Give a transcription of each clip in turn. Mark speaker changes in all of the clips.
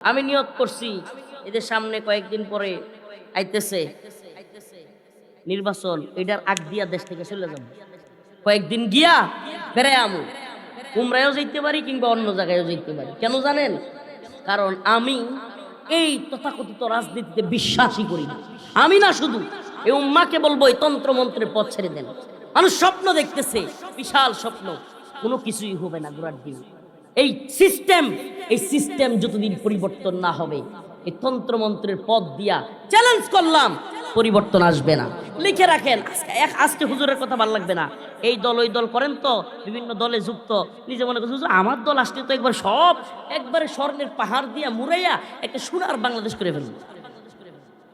Speaker 1: আমি নিয়োগ করছি। এদের সামনে কয়েকদিন পরে আইতেছে নির্বাচন। এটার আগ দিয়া দেশ থেকে চলে যাব। কয়েকদিন গিয়া বেড়ে আমু। উমরায়ও যেতে পারি কিংবা অন্য জায়গায়ও যেতে পারি। কেন জানেন? কারণ আমি এই তথাকথিত রাজনীতিতে বিশ্বাসই করি না। আমি না শুধু এই উম্মাকে বলব এই তন্ত্রমন্ত্রের পথ ছেড়ে দেন। মানুষ স্বপ্ন দেখতেছে, বিশাল স্বপ্ন। কোনো কিছুই হবে না, গোড়ার দিন। এই সিস্টেম এই সিস্টেম যতদিন পরিবর্তন না হবে, এই তন্ত্রমন্ত্রের পথ দিয়া চ্যালেঞ্জ করলাম, পরিবর্তন আসবে না। লিখে রাখেন, আজকে- হুজুরের কথা ভালো লাগবে না। এই দল, ওই দল করেন তো, বিভিন্ন দলে যুক্ত। নিজে মনে করছে আমার দল আসলে তো একবার সব, একবারে স্বর্ণের পাহাড় দিয়া মুড়াইয়া একটা সোনার বাংলাদেশ করে ফেলব।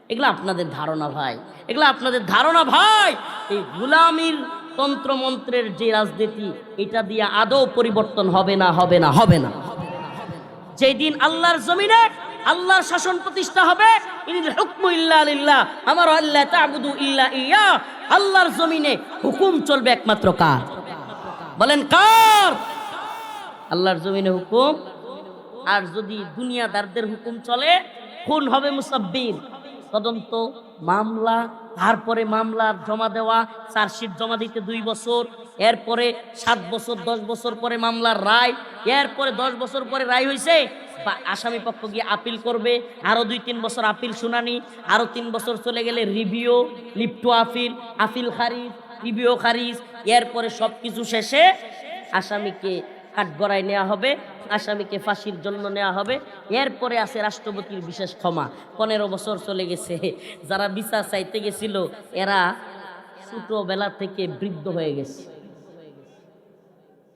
Speaker 1: এগুলো আপনাদের ধারণা, ভাই। এগুলো আপনাদের ধারণা, ভাই। এই গুলামির তন্ত্রমন্ত্রের যে রাজনীতি, এটা দিয়ে আদৌ পরিবর্তন হবে না হবে না হবে না। যেই দিন আল্লাহর জমিনে আল্লাহর শাসন প্রতিষ্ঠা হবে আমার আল্লাহ ইল্লা ইয়া, আল্লাহর জমিনে হুকুম চলবে একমাত্র কার? বলেন কার? আল্লাহর জমিনে হুকুম, আর যদি দুনিয়াদারদের হুকুম চলে, খুন হবে মুসাব্বির তদন্ত, মামলা তারপরে মামলা জমা দেওয়া, চার্জশিট জমা দিতে দুই বছর, এরপরে সাত বছর, দশ বছর পরে মামলার রায়, এরপরে দশ বছর পরে রায় হয়েছে আসামি পক্ষ গিয়ে আপিল করবে আরও দুই তিন বছর আপিল শুনানি আরও তিন বছর চলে গেলে রিভিউ, লিপ্টু আপিল আপিল খারিজ, রিভিউ খারিজ, এরপরে সব কিছু শেষে আসামিকে কাঠগড়ায় নেওয়া হবে, আসামিকে ফাঁসির জন্য নেওয়া হবে। এরপরে আছে রাষ্ট্রপতির বিশেষ ক্ষমা। পনেরো বছর চলে গেছে। যারা বিচার চাইতে গেছিল, এরা ছোটবেলা থেকে বৃদ্ধ হয়ে গেছে।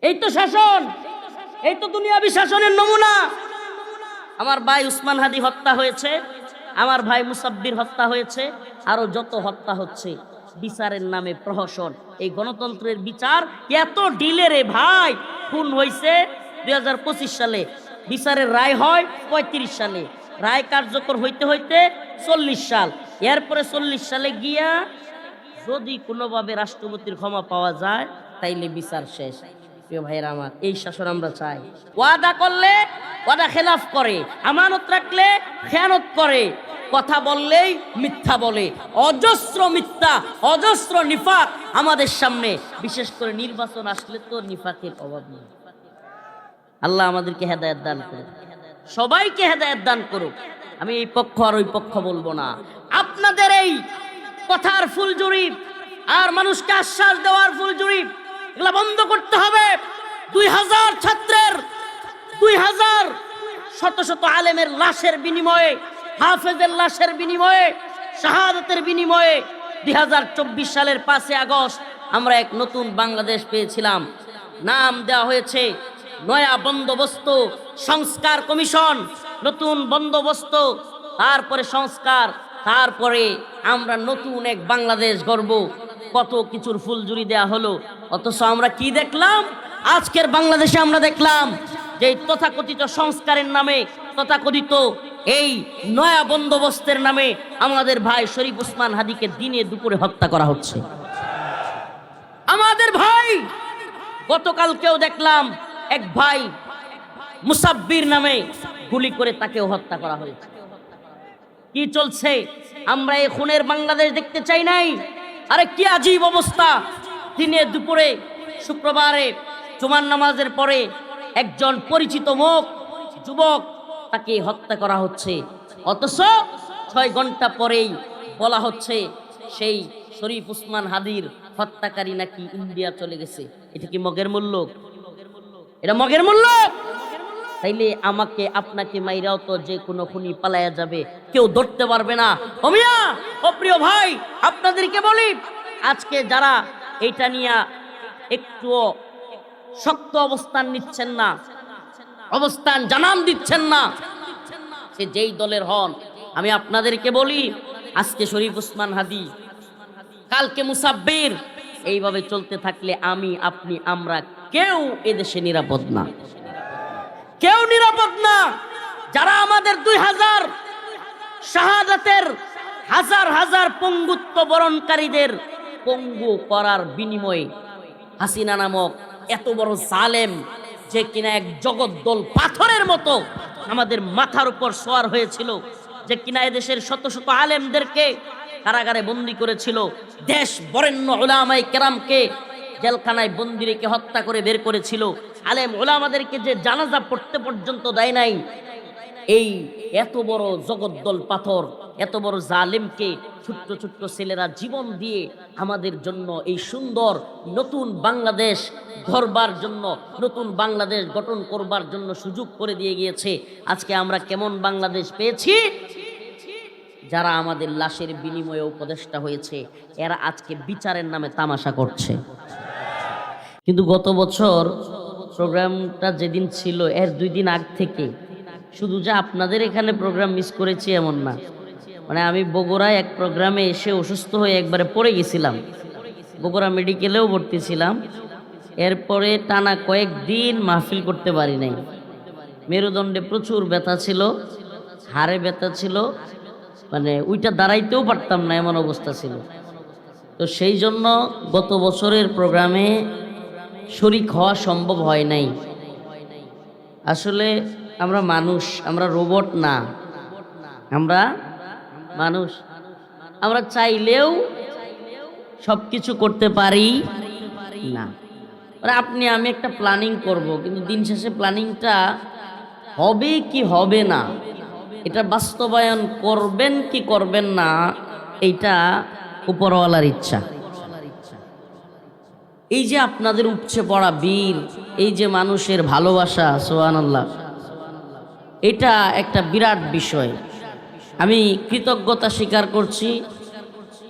Speaker 1: এই তো শাসন! এই তো দুনিয়াবি শাসনের নমুনা! আমার ভাই উসমান হাদি হত্যা হয়েছে। আমার ভাই মুসাব্বির হত্যা হয়েছে। আরও যত হত্যা হচ্ছে। বিচারের নামে প্রহসন। এই গণতন্ত্রের বিচার এত ডিলে রে ভাই। খুন হয়েছে দুই সালে। বিচারের রায় হয় পঁয়ত্রিশ সালে। রায় কার্যকর হইতে হইতে চল্লিশ সাল। এরপরে চল্লিশ সালে গিয়া যদি কোনোভাবে রাষ্ট্রপতির ক্ষমা পাওয়া যায়, তাইলে বিচার শেষ। প্রিয় ভাইয়েরা আমার, এই শাসন আমরা চাই। ওয়াদা করলে ওয়াদা খেলাফ করে, আমানত রাখলে খেয়ানত করে। কথা বললেই মিথ্যা বলে। অজস্র মিথ্যা, অজস্র নিফাক আমাদের সামনে। বিশেষ করে নির্বাচন আসলে তো নিফাকের অভাব নেই। আল্লাহ আমাদেরকে হেদায়ত দান করুক। সবাইকে হেদায়ত দান করুক। আমি এই পক্ষ আর ওই পক্ষ বলব না। আপনাদের এই কথার ফুল জরিপ আর মানুষকে আশ্বাস দেওয়ার ফুল জরিপ, এগুলা বন্ধ করতে হবে। দুই হাজার ছাত্রের, দুই হাজার শত শত আলেমের লাশের বিনিময়ে হাফেজের লাশের বিনিময়ে, শাহাদতের বিনিময়ে দুই হাজার চব্বিশ সালের পাঁচই আগস্ট আমরা এক নতুন বাংলাদেশ পেয়েছিলাম। নাম দেওয়া হয়েছে নয়া বন্দোবস্ত সংস্কার কমিশন। নতুন বন্দোবস্ত, তারপরে সংস্কার, তারপরে আমরা নতুন এক বাংলাদেশ গর্ব কত কিছুর ফুলজুরি দেয়া হলো। অথচ আমরা কি দেখলাম? আজকের বাংলাদেশে আমরা দেখলাম যে তথাকথিত সংস্কারের নামে তথাকথিত এই নয়া বন্দোবস্তের নামে আমাদের ভাই শরীফ উসমান হাদিকে দিনে দুপুরে হত্যা করা হচ্ছে। আমাদের ভাই! গতকালকেও দেখলাম এক ভাই মুসাব্বির নামে গুলি করে তাকেও হত্যা করা হয়েছে। কি চলছে? আমরা এই খুনের বাংলাদেশ দেখতে চাই নাই? আরে কি আজীব অবস্থা! দিনে দুপুরে, শুক্রবারে, জুমার নামাজের পরে একজন পরিচিত মুখ, যুবক তাকে হত্যা করা হচ্ছে। অথচ ছয় ঘণ্টা পরেই বলা হচ্ছে, সেই শরীফ উসমান হাদির হত্যাকারী নাকি ইন্ডিয়া চলে গেছে। এটা কি মগের মূল্য? এটা মগের মূল্য? তাইলে আমাকে, আপনাকে মাইরাও তো যে কোনো খুনি পালায়া যাবে, কেউ ধরতে পারবে না। অমিয়া অপ্রিয় প্রিয় ভাই, আপনাদেরকে বলি, আজকে যারা এটা নিয়ে একটুও শক্ত অবস্থান নিচ্ছেন না অবস্থান জানান দিচ্ছেন না। সে যেই দলের হন, আমি আপনাদেরকে বলি, আজকে শরীফ উসমান হাদি, কালকে মুসাব্বির, এইভাবে চলতে থাকলে আমি, আপনি, আমরা কেউ এদেশে নিরাপদ না। কেউ নিরাপদ না। যারা আমাদের দুই হাজার শাহাদাতের হাজার হাজার পঙ্গুত্ব বরণকারীদের পঙ্গু করার বিনিময়ে হাসিনা নামক এত বড় জালেম যে কিনা এক জগদ্দল পাথরের মতো আমাদের মাথার উপর সোয়ার হয়েছিল, যে কিনা এদেশের শত শত আলেমদেরকে কারাগারে বন্দি করেছিল। দেশ বরেণ্য ওলামাই কেরামকে জেলখানায় বন্দি রেখে হত্যা করে বের করেছিল। আলেম ওলামাদেরকে যে জানাজা পড়তে পর্যন্ত দেয় নাই এই এত বড় জগদ্দল পাথর, এত বড় জালেমকে ছোট্ট ছোট্ট ছেলেরা জীবন দিয়ে আমাদের জন্য এই সুন্দর নতুন বাংলাদেশ গড়বার জন্য, নতুন বাংলাদেশ গঠন করবার জন্য সুযোগ করে দিয়ে গিয়েছে। আজকে আমরা কেমন বাংলাদেশ পেয়েছি? যারা আমাদের লাশের বিনিময়ে উপদেষ্টা হয়েছে, এরা আজকে বিচারের নামে তামাশা করছে। কিন্তু গত বছর প্রোগ্রামটা যেদিন ছিল, এর দুই দিন আগ থেকে শুধু যে আপনাদের এখানে প্রোগ্রাম মিস করেছি এমন না। মানে আমি বগুড়ায় এক প্রোগ্রামে এসে অসুস্থ হয়ে একবারে পড়ে গেছিলাম। বগুড়া মেডিকেলেও ভর্তি ছিলাম। এরপরে টানা কয়েকদিন মাহফিল করতে পারি নাই। মেরুদণ্ডে প্রচুর ব্যথা ছিল, হাড়ে ব্যথা ছিল মানে ওইটা দাঁড়াইতেও পারতাম না, এমন অবস্থা ছিল। তো সেই জন্য গত বছরের প্রোগ্রামে শরিক হওয়া সম্ভব হয় নাই। আসলে আমরা মানুষ, আমরা রোবট না। আমরা মানুষ। আমরা চাইলেও সব কিছু করতে পারি না। আপনি, আমি একটা প্ল্যানিং করব, কিন্তু দিন শেষে প্ল্যানিংটা হবে কি হবে না? এটা বাস্তবায়ন করবেন কি করবেন না, এইটা উপরওয়ালার ইচ্ছা। এই যে আপনাদের উপচে পড়া বীর এই যে মানুষের ভালোবাসা সোহান আল্লাহ এটা একটা বিরাট বিষয় আমি কৃতজ্ঞতা স্বীকার করছি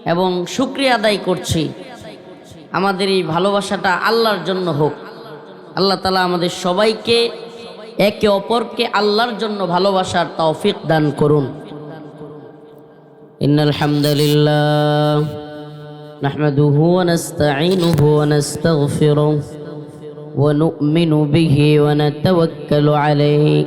Speaker 1: এবং শুক্রিয়া আদায় করছি আমাদের এই ভালোবাসাটা আল্লাহর জন্য হোক আল্লাহ তালা আমাদের সবাইকে একে অপরকে আল্লাহর জন্য ভালোবাসার তৌফিক দান করুন إن الحمد لله نحمده ونستعينه ونستغفره ونؤمن به ونتوكل عليه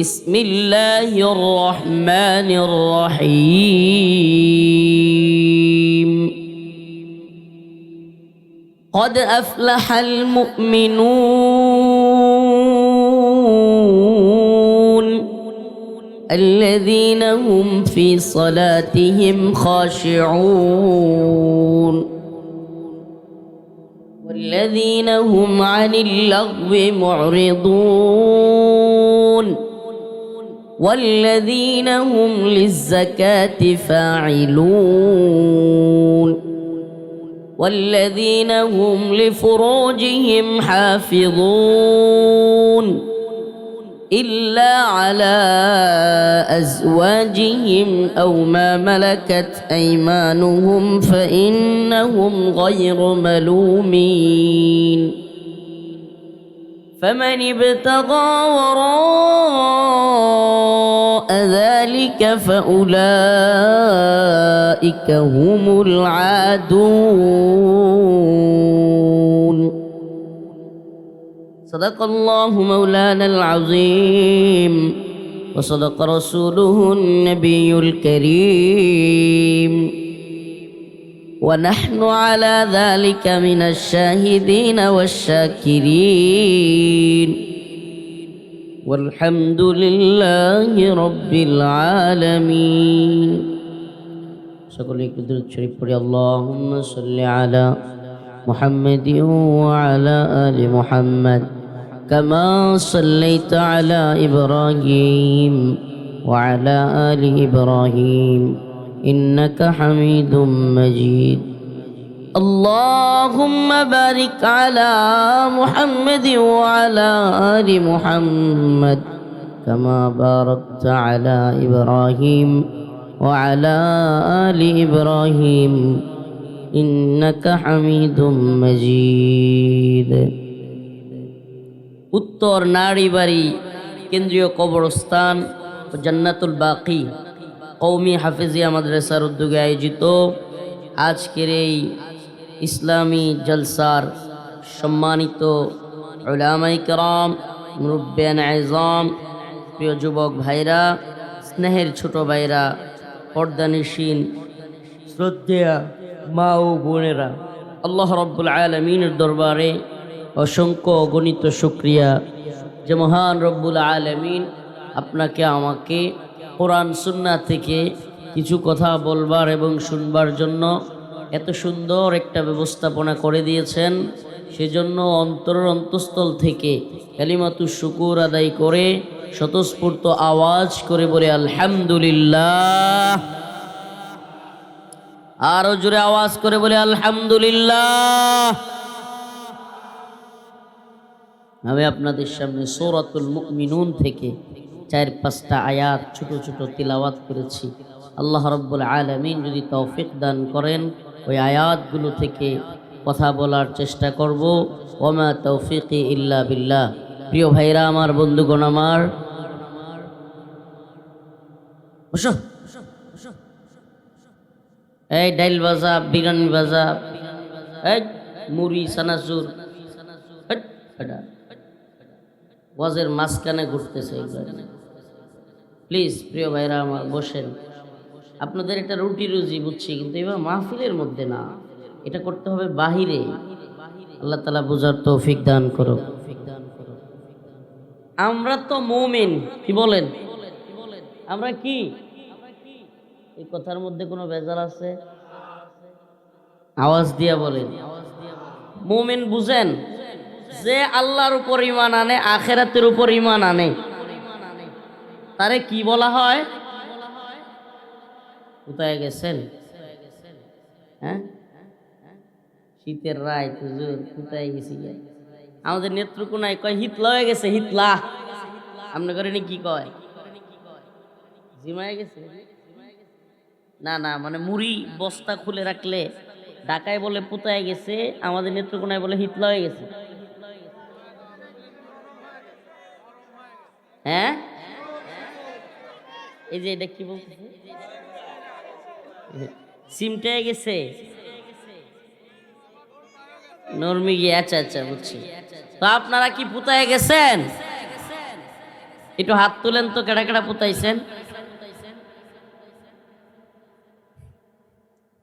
Speaker 1: بسم الله الرحمن الرحيم. قد أفلح المؤمنون الذين هم في صلاتهم خاشعون والذين هم عن اللغو معرضون. والذين هم للزكاة فاعلون والذين هم لفروجهم حافظون إلا على أزواجهم أو ما ملكت أيمانهم فإنهم غير ملومين فمن ابتغى وراء ذلك فأولئك هم العادون. صدق الله مولانا العظيم. وصدق رسوله النبي الكريم. ونحن على ذلك من الشاهدين والشاكرين والحمد لله رب العالمين সকলে একটু দূর শরীফ পড়ি আল্লাহুম্মা সাল্লি আলা محمد وعلى آل محمد كما صليت على إبراهيم
Speaker 2: وعلى آل إبراهيم إنك حميد مجيد اللهم بارك على محمد وعلى آل محمد كما باركت على إبراهيم وعلى آل إبراهيم إنك حميد مجيد
Speaker 1: উত্তর নারীবাড়ি কেন্দ্রীয় কবরস্থান ও জান্নাতুল বাকি কৌমি হাফিজিয়া মাদ্রাসার উদ্যোগে আয়োজিত আজকের এই ইসলামী জলসার সম্মানিত উলামাই করম মুরব্বেন আজম প্রিয় যুবক ভাইরা, স্নেহের ছোট ভাইরা, পর্দানিসীন, শ্রদ্ধেয়া মা ও বোনেরা, আল্লাহ রব্বুল আলমিনের দরবারে অসংখ্য অগণিত শুক্রিয়া। যে মহান রব্বুল আলমিন আপনাকে, আমাকে কোরআন সুন্না থেকে কিছু কথা বলবার এবং শুনবার জন্য এত সুন্দর একটা ব্যবস্থাপনা করে দিয়েছেন। সেজন্য অন্তরের অন্তঃস্থল থেকে কালিমাতু শুকুর আদায় করে স্বতঃস্ফূর্ত আওয়াজ করে বলে, আলহামদুলিল্লাহ। আরও জোরে আওয়াজ করে বলে, আলহামদুলিল্লাহ। আমি আপনাদের সামনে সৌরাতুল মুমিনুন থেকে চার পাঁচটা আয়াত, ছোট ছোট তিলাওয়াত করেছি। আল্লাহ রব্বুল আলমিন যদি তৌফিক দান করেন, ওই আয়াতগুলো থেকে কথা বলার চেষ্টা করব। ওমা তৌফিকি ইল্লা বিল্লাহ। প্রিয় ভাইরা, আমার বন্ধুগণ, আমার এই ডাইল বাজা, বিরিয়ানি বাজা, এই মুড়ি সানাসুর ওয়াজের মাঝখানে ঘুরতেছে প্লিজ প্রিয় ভাইরা আমার বসেন। আপনাদের এটা রুটি রুজি বুঝছি, কিন্তু এবার মাহফিলের মধ্যে না। এটা করতে হবে বাহিরে। আল্লাহ তালা বুঝার তৌফিক দান করো আমরা তো মৌমিন, কি বলেন? আমরা কি? এই কথার মধ্যে কোনো বেজাল আছে? আওয়াজ দিয়া বলেন। মোমেন বুঝেন যে আল্লাহর উপর ইমান আনে, আখেরাতের উপর ইমান আনে। তারে কি বলা হয়? কোথায় গেছেন? হ্যাঁ? শীতের রায় হুজুর, কোথায় গেছি আমাদের নেত্রকোনায় কয়, হিতলা হয়ে গেছে, হিতলা। আপনি করেন কি কয়? জিমায় গেছে? না না মানে মুড়ি বস্তা খুলে রাখলে ঢাকায় বলে পুতায় গেছে, আমাদের নেত্রকোনায় বলে হিতলা হয়ে গেছে। হ্যাঁ? এই যে এটা কি বলতেছে? সিমটায় গেছে? নর্মি গিয়ে আচ্ছা আচ্ছা বুঝছি। তো আপনারা কি পুতায় গেছেন? একটু হাত তুলেন তো, কেডা কেডা পুতাইছেন?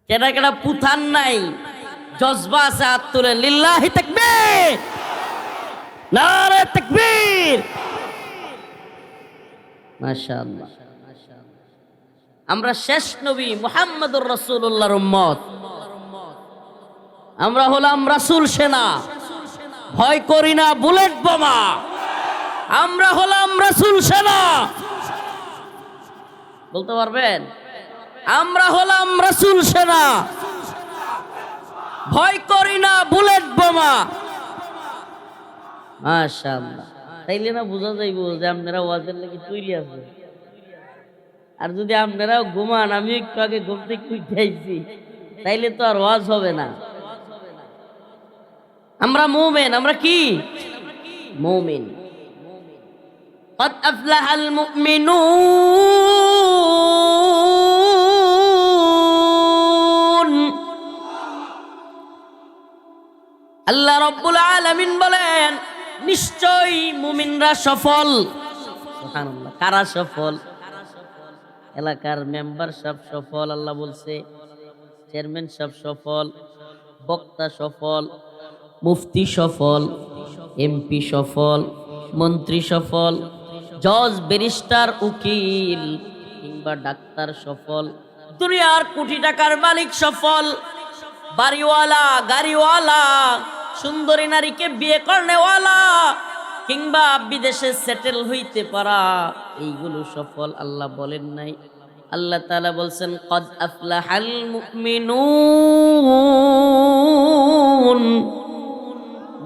Speaker 1: কেডা কেডা পুথান নাই? জজবা আছে, হাত তুলেন। লিল্লাহি তাকবীর! নারে তাকবীর! মাশাআল্লাহ। আমরা শেষ নবী মুহাম্মদুর রাসূলুল্লাহর উম্মত। আমরা হলাম রাসুল সেনা। ভয় করি না, বুলেট বোমা। আমরা হলাম রাসুল সেনা। বলতে পারবেন? আমরা হলাম রাসুল সেনা। ভয় করি না, বুলেট বোমা। মাশাআল্লাহ। তাইলে না বোঝা যাইব যে আপনারা ওয়াজের লাগি তৈরি আছে আর যদি আপনারা ঘুমান আমি একটু আগে ঘুম থেকে উঠে আইছি তাইলে তো আর ওয়াজ হবে না আমরা মুমিন আমরা কি মুমিন قد أفلح المؤمنون আল্লাহ রব্বুল আলামিন বলেন নিশ্চয়ই মুমিনরা সফল সুবহানাল্লাহ কারা সফল এলাকার মেম্বার সব সফল, আল্লাহ বলছে। চেয়ারম্যান সব সফল, বক্তা সফল, মুফতি সফল, এমপি সফল, মন্ত্রী সফল, জজ, ব্যারিস্টার, উকিল, কিংবা ডাক্তার সফল, দুনিয়ার কোটি টাকার মালিক সফল, বাড়িওয়ালা, গাড়িওয়ালা, সুন্দরী নারীকে বিয়ে করনেওয়ালা, কিংবা বিদেশে সেটেল হইতে পারা।
Speaker 2: এইগুলো সফল আল্লাহ বলেন নাই। আল্লাহ তালা বলছেন, কদ আফলাহাল মুমিনুন।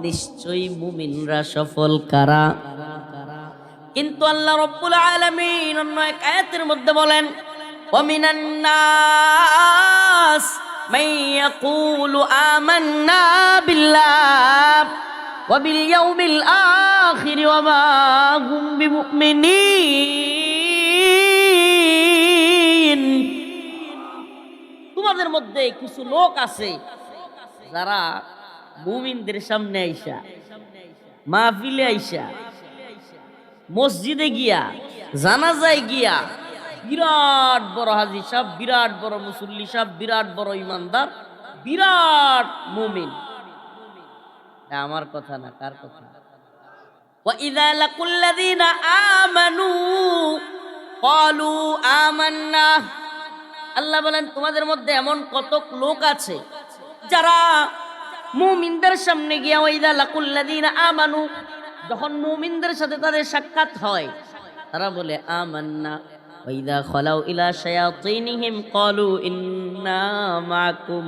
Speaker 2: নিশ্চয়ই মুমিনরা সফল কারা? কিন্তু আল্লাহ রব্বুল আলামিন অন্য এক আয়াতের মধ্যে বলেন, ওমিনান নাস মাই ইয়াকুলু আমান্না বিল্লাহ। بالله وباليوم الآخر وما هم بمؤمنين তোমাদের মধ্যে কিছু লোক আছে যারা মুমিনদের সামনে আইসা মাহফিলে আইসা মসজিদে গিয়া জানাজায় গিয়া বিরাট বড় হাজি সাহেব বিরাট বড় মুসল্লি সাহেব বিরাট বড় ইমানদার বিরাট মুমিন এটা আমার কথা না কার কথা وَإِذَا لَقُوا الَّذِينَ آمَنُوا قَالُوا آمَنَّا আল্লাহ বলেন তোমাদের মধ্যে এমন কত লোক আছে যারা মুমিনদের সামনে গিয়া ওয়াইদা লাকুল্লাযীনা আমানু যখন মুমিনদের সাথে তাদের সাক্ষাৎ হয় তারা বলে আমান্না ওয়াইদা খলাউ ইলা শায়াতিনহিম ক্বালু ইন্না মাকুম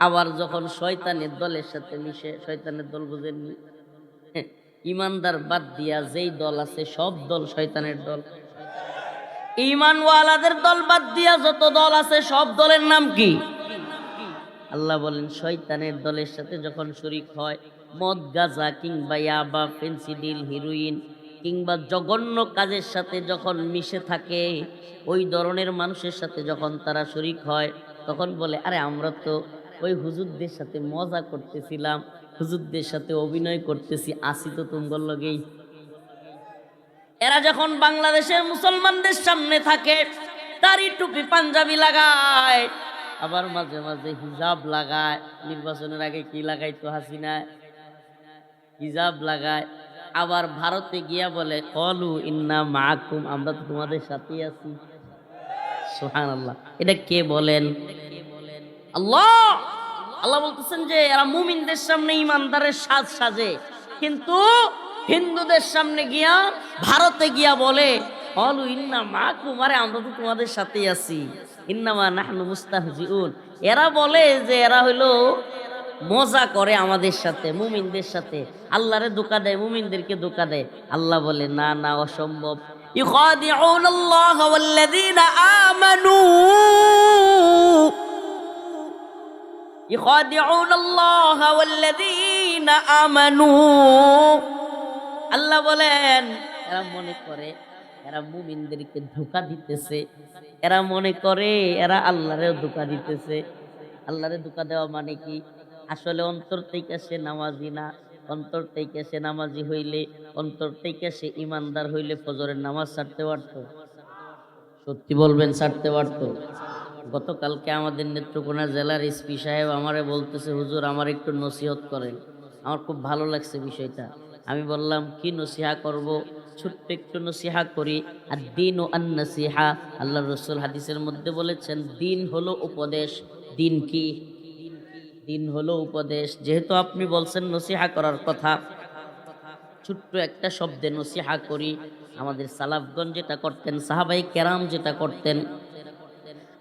Speaker 2: আবার যখন শয়তানের দলের সাথে মিশে, শয়তানের দল বুঝেননি? ইমানদার বাদ দিয়া যেই দল আছে, সব দল শয়তানের দল। ইমানওয়ালাদের দল বাদ দিয়া যত দল আছে, সব দলের নাম কি? আল্লাহ বলেন, শয়তানের দলের সাথে যখন শরিক হয়, মদ, গাজা কিংবা ইয়াবা ফেন্সিডিল হিরোইন কিংবা জঘন্য কাজের সাথে যখন মিশে থাকে, ওই ধরনের মানুষের সাথে যখন তারা শরিক হয়, তখন বলে, আরে আমরা তো ওই হুজুরদের সাথে মজা করতেছিলাম, হুজুরদের সাথে অভিনয় করতেছি, আসি তো তুমগর লগেই। এরা যখন বাংলাদেশের মুসলমানদের সামনে থাকে দাড়ি টুপি পাঞ্জাবি লাগায়, আবার মাঝে মাঝে হিজাব লাগায়। নির্বাচনের আগে কি লাগাইতো হাসিনায় হিজাব লাগায়। আবার ভারতে গিয়া বলে, কলু ইন্না মাকুম আমরা তো তোমাদের সাথেই আছি। সুহান আল্লাহ এটা কে বলেন? আল্লাহ আল্লাহ বলতেছেন যে, এরা মুমিনদের সামনে ইমানদারের সাজ সাজে। কিন্তু হিন্দুদের সামনে গিয়া, ভারতে গিয়া বলে অলু ইন্না মা কুমারে আমরা তো তোমাদের সাথেই আছি। ইন্নামা নাহনু মুস্তাহজিউন। এরা বলে যে, এরা হইল মজা করে আমাদের সাথে, মুমিনদের সাথে। আল্লাহরে ধোকা দেয়, মুমিনদেরকে ধোকা দেয়। আল্লাহ বলে, না না, অসম্ভব। ইউখাদিউনাল্লাহ ওয়াল্লাযীনা আমানু يخادعون الله والذين آمنوا আল্লাহ বলেন এরা মনে করে এরা মুমিনদেরকে ধোকা দিতেছে এরা মনে করে এরা আল্লাহরেও ধোকা দিতেছে আল্লাহরে ধোকা দেওয়া মানে কি আসলে অন্তর থেকে সে নামাজি না অন্তর থেকে সে নামাজি হইলে অন্তর থেকে সে ইমানদার হইলে ফজরের নামাজ ছাড়তে পারতো সত্যি বলবেন ছাড়তে পারতো গতকালকে আমাদের নেত্রকোনা জেলার এসপি সাহেব আমারে বলতেছে, হুজুর, আমার একটু নসিহত করেন। আমার খুব ভালো লাগছে বিষয়টা। আমি বললাম, কি নসিহা করব? ছোট্ট একটু নসিহা করি। আর দিন ও আন্নাসিহা আল্লাহ রসুল হাদিসের মধ্যে বলেছেন, দিন হলো উপদেশ, দিন কি? দিন হলো উপদেশ। যেহেতু আপনি বলছেন নসিহা করার কথা, ছোট্ট একটা শব্দে নসিহা করি। আমাদের সালাফগঞ্জ যেটা করতেন, সাহাবাই কেরাম যেটা করতেন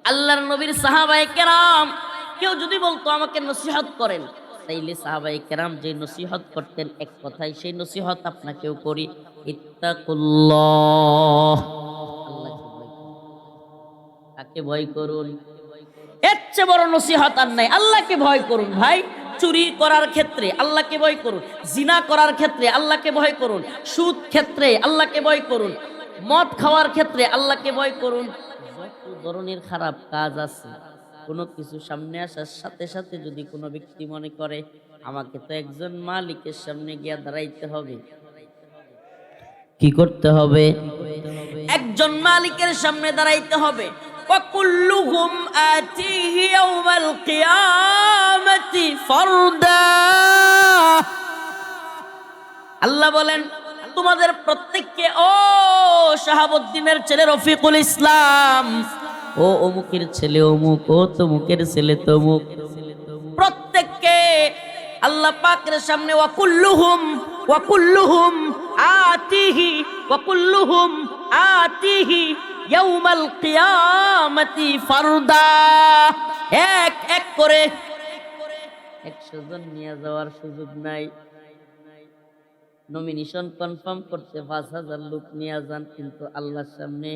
Speaker 2: আল্লাহর নবীর সাহাবাই কেরাম। কেউ যদি বলতো আমাকে নসিহত করেন, তাইলে সাহাবাই কেরাম যে নসিহত করতেন, এক কথাই সেই নসিহত আপনাকেও করি। ইত্তাকুল্লাহ। আল্লাহকে ভয় করুন। এর চেয়ে বড় নসিহত আর নাই। আল্লাহকে ভয় করুন ভাই? চুরি করার ক্ষেত্রে আল্লাহকে ভয় করুন। জিনা করার ক্ষেত্রে আল্লাহকে ভয় করুন। সুদ ক্ষেত্রে আল্লাহকে ভয় করুন। মদ খাওয়ার ক্ষেত্রে আল্লাহকে ভয় করুন। ধরনের খারাপ কাজ আছে কোনো কিছু সামনে আসার সাথে সাথে যদি কোনো ব্যক্তি মনে করে আমাকে তো একজন মালিকের সামনে গিয়া দাঁড়াইতে হবে কি করতে হবে একজন মালিকের সামনে দাঁড়াইতে হবে وكلهم آتيه يوم القيامة فردا আল্লাহ বলেন তোমাদের প্রত্যেককে, ও শাহাবুদ্দিনের ছেলে রফিকুল ইসলাম। ও অমুকের ছেলে অমুক, ও তমুকের ছেলে তমুক। প্রত্যেককে আল্লাহ পাকের সামনে, ওয়াকুল্লুহুম ওয়াকুল্লুহুম আতিহি ওয়াকুল্লুহুম আতিহি ইয়াউমাল কিয়ামতি ফারদা। এক এক করে। একশো জন নিয়ে যাওয়ার সুযোগ নাই। নমিনেশন কনফার্ম করতে পাঁচ হাজার লোক নিয়ে যান, কিন্তু আল্লাহর সামনে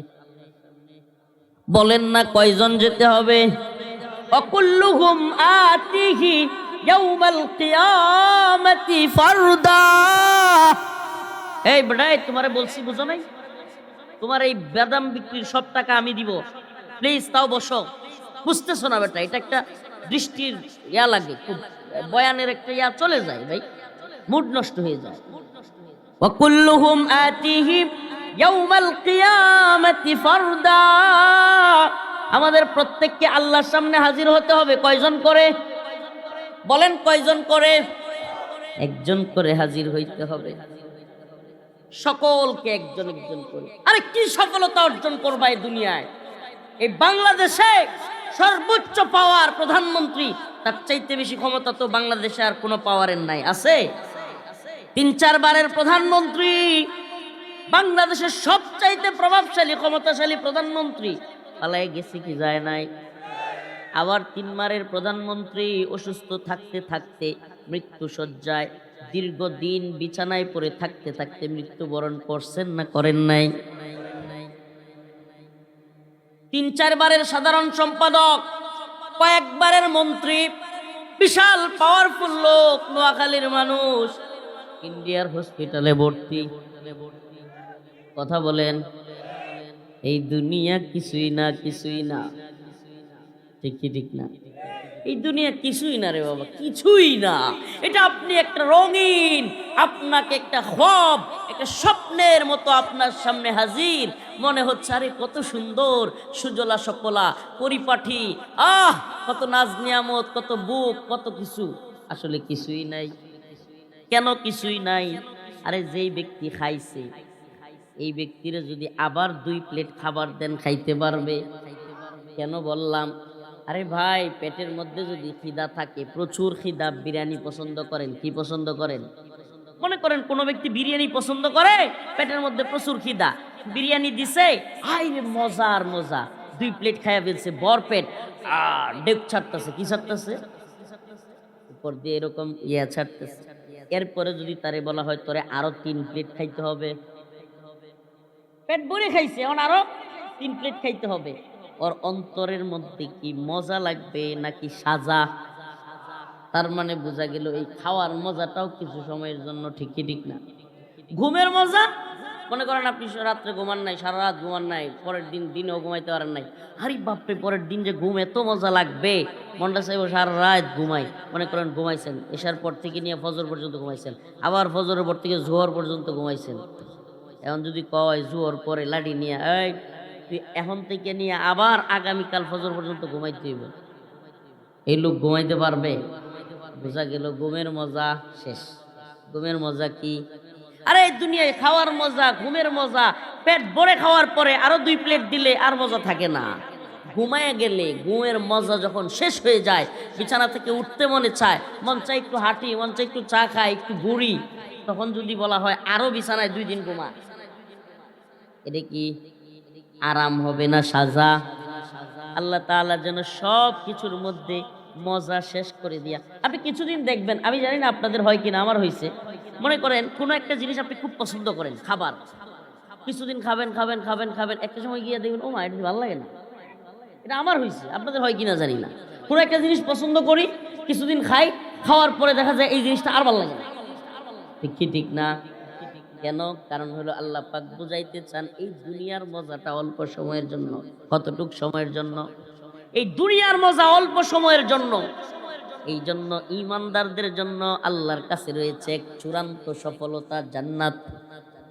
Speaker 2: বলেন না কয়জন যেতে হবে। অকুল্লুহুম আতিহি ইয়াউমাল কিয়ামতি ফারদা। এই বেটাই, তোমারে বলছি, বুঝো নাই? তোমার এই বাদাম বিক্রির সব টাকা আমি দিব। প্লিজ তাও বসো। বুঝতেছো না বেটা, এটা একটা দৃষ্টির ইয়া লাগে, খুব বয়ানের একটা ইয়া চলে যায়, ভাই। মুড নষ্ট হয়ে যায় وكلهم آتيه يوم القيامة فردا আমাদের প্রত্যেককে আল্লাহর সামনে হাজির হতে হবে কয়জন করে বলেন কয়জন করে একজন করে হাজির হইতে হবে সকলকে একজন একজন করে আরে কি সফলতা অর্জন করবা এই দুনিয়ায় এই বাংলাদেশে সর্বোচ্চ পাওয়ার প্রধানমন্ত্রী তার চাইতে বেশি ক্ষমতা তো বাংলাদেশে আর কোনো পাওয়ারের নাই আছে তিন চারবারের প্রধানমন্ত্রী, বাংলাদেশের সবচাইতে প্রভাবশালী, ক্ষমতাশালী প্রধানমন্ত্রী। পালায় গেছে কি যায় নাই। আবার তিনবারের প্রধানমন্ত্রী, অসুস্থ থাকতে থাকতে মৃত্যু সজ্জায়, দীর্ঘদিন বিছানায় পড়ে থাকতে থাকতে মৃত্যুবরণ করছেন না, করেন নাই। তিন চারবারের সাধারণ সম্পাদক, কয়েকবারের মন্ত্রী, বিশাল পাওয়ারফুল লোক, নোয়াখালীর মানুষ। ইন্ডিয়ার হসপিটালে ভর্তি। কথা বলেন, এই দুনিয়া কিছুই না কিছুই না। ঠিক কি, ঠিক না? এই দুনিয়া কিছুই না রে বাবা, কিছুই না। এটা আপনি একটা রঙিন, আপনাকে একটা খব একটা স্বপ্নের মতো আপনার সামনে হাজির। মনে হচ্ছে, আরে কত সুন্দর, সুজলা সকলা, পরিপাঠি। আহ, কত নাজ নিয়ামত, কত বুক, কত কিছু। আসলে কিছুই নাই। কেন কিছুই নাই? আরে যেই ব্যক্তি খাইছে, এই ব্যক্তির যদি আবার দুই প্লেট খাবার দেন, খাইতে পারবে? কেন বললাম? আরে ভাই, পেটের মধ্যে যদি খিদা থাকে, প্রচুর খিদা, বিরিয়ানি পছন্দ করেন, কি পছন্দ করেন? মনে করেন কোনো ব্যক্তি বিরিয়ানি পছন্দ করে, পেটের মধ্যে প্রচুর খিদা, বিরিয়ানি দিছে আই রে মজা আর মজা দুই প্লেট খাইয়া ফেলছে, বর পেট আর ডেক ছাড়তেছে, কি ছাড়তেছে? উপর দিয়ে এরকম ইয়া ছাড়তেছে। এরপরে যদি তারে বলা হয়, তোরে আরও তিন প্লেট খাইতে হবে। পেট ভরে খাইছে, এখন আরও তিন প্লেট খাইতে হবে। ওর অন্তরের মধ্যে কি মজা লাগবে নাকি সাজা? তার মানে বোঝা গেল এই খাওয়ার মজাটাও কিছু সময়ের জন্য ঠিকই ঠিক না। ঘুমের মজা মনে করেন আপনি রাত্রে ঘুমান নাই, সারা রাত ঘুমান নাই, পরের দিন দিনেও ঘুমাইতে পারেন নাই। আরে বাপরে, পরের দিন যে ঘুম এত মজা লাগবে। মন্ডা সাহেব সারা রাত ঘুমাই। মনে করেন ঘুমাইছেন এসার পর থেকে নিয়ে ফজর পর্যন্ত ঘুমাইছেন, আবার ফজরের পর থেকে জোহর পর্যন্ত ঘুমাইছেন। এখন যদি কয় জোহর পরে লাঠি নিয়ে, এই, তুই এখন থেকে নিয়ে আবার আগামীকাল ফজর পর্যন্ত ঘুমাইতে হইব। এই লোক ঘুমাইতে পারবে? বোঝা গেল, ঘুমের মজা শেষ। ঘুমের মজা কি? আরে এই দুনিয়ায় খাওয়ার মজা, ঘুমের মজা, পেট ভরে খাওয়ার পরে আরও দুই প্লেট দিলে আর মজা থাকে না। ঘুমায় গেলে ঘুমের মজা যখন শেষ হয়ে যায়, বিছানা থেকে উঠতে মনে চায়, মন চায় একটু হাঁটি, মন চায় একটু চা খায় একটু ঘুরি, তখন যদি বলা হয় আরও বিছানায় দুই দিন ঘুমা। এটা কি আরাম হবে না সাজা? আল্লাহ তাআলা যেন সব কিছুর মধ্যে মজা শেষ করে দিয়া। আপনি কিছুদিন দেখবেন, আমি জানি না আপনাদের হয় কিনা, আমার হয়েছে মনে করেন, কোনো একটা জিনিস আপনি খুব পছন্দ করেন, খাবার। কিছুদিন খাবেন খাবেন খাবেন খাবেন, একটা সময় গিয়ে দেখবেন, ও মা, এটা ভালো লাগে না? এটা আমার হয়েছে আপনাদের হয় কিনা জানি না। কোনো একটা জিনিস পছন্দ করি, কিছুদিন খাই, খাওয়ার পরে দেখা যায় এই জিনিসটা আর ভালো লাগে না। ঠিক কি ঠিক না? কেন? কারণ হলো আল্লাহ পাক বুঝাইতে চান, এই দুনিয়ার মজাটা অল্প সময়ের জন্য, কতটুক সময়ের জন্য? এই দুনিয়ার মজা অল্প সময়ের জন্য। এই জন্য ইমানদারদের জন্য আল্লাহর কাছে রয়েছে এক চূড়ান্ত সফলতা জান্নাত।